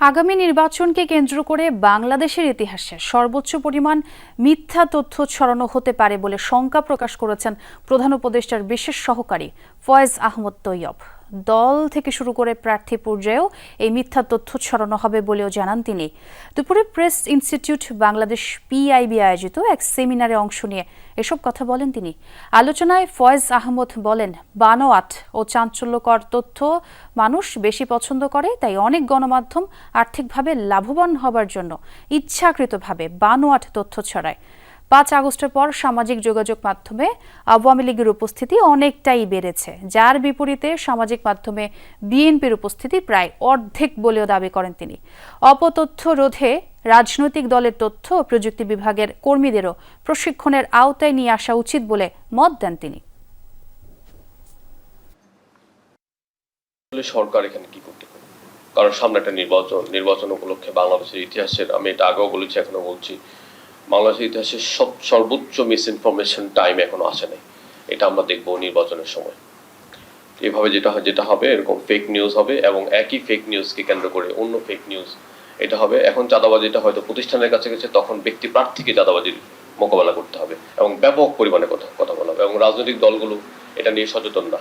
আগামী নির্বাচনকে কেন্দ্র করে বাংলাদেশের ইতিহাসে সর্বোচ্চ পরিমাণ মিথ্যা তথ্য ছড়ানো হতে পারে বলে শঙ্কা প্রকাশ করেছেন প্রধান উপদেষ্টার বিশেষ সহকারী ফয়েজ আহমদ তৈয়ব। দল থেকে শুরু করে প্রার্থী পর্যায়েও এই মিথ্যা তথ্য ছড়ানো হবে বলেও জানান তিনি। দুপুরে প্রেস ইনস্টিটিউট বাংলাদেশ পিআইবি আয়োজিত এক সেমিনারে অংশ নিয়ে এসব কথা বলেন তিনি। আলোচনায় ফয়েজ আহমদ বলেন, বানোয়াট ও চাঞ্চল্যকর তথ্য মানুষ বেশি পছন্দ করে, তাই অনেক গণমাধ্যম আর্থিকভাবে লাভবান হবার জন্য ইচ্ছাকৃতভাবে বানোয়াট তথ্য ছড়ায়। পাঁচ আগস্টের পর সামাজিক যোগাযোগ মাধ্যমে আওয়ামী লীগের উপস্থিতি অনেকটাই বেড়েছে, যার বিপরীতে সামাজিক মাধ্যমে বিএনপির উপস্থিতি প্রায় অর্ধেক বলেও দাবি করেন তিনি। অপতথ্য রোধে রাজনৈতিক দলের তথ্য ও প্রযুক্তি বিভাগের কর্মীদেরও প্রশিক্ষণের আওতায় নিয়ে আসা উচিত বলে মত দেন তিনি। সরকার এখানে কি করতে কারণ সামনে একটা নির্বাচন নির্বাচন উপলক্ষে বাংলাদেশের ইতিহাসের, আমি এটা আগেও বলেছি, এখনও বলছি বাংলাদেশের ইতিহাসের সব, সর্বোচ্চ মিস ইনফরমেশন টাইম এখনও আসে নাই। এটা আমরা দেখব নির্বাচনের সময়। এভাবে যেটা যেটা হবে, এরকম ফেক নিউজ হবে এবং একই ফেক নিউজকে কেন্দ্র করে অন্য ফেক নিউজ এটা হবে। এখন চাঁদাবাজিটা হয়তো প্রতিষ্ঠানের কাছে গেছে, তখন ব্যক্তি প্রার্থীকে চাঁদাবাজির মোকাবেলা করতে হবে এবং ব্যাপক পরিমাণে কথা কথা বলা হবে এবং রাজনৈতিক দলগুলো এটা নিয়ে সচেতন না।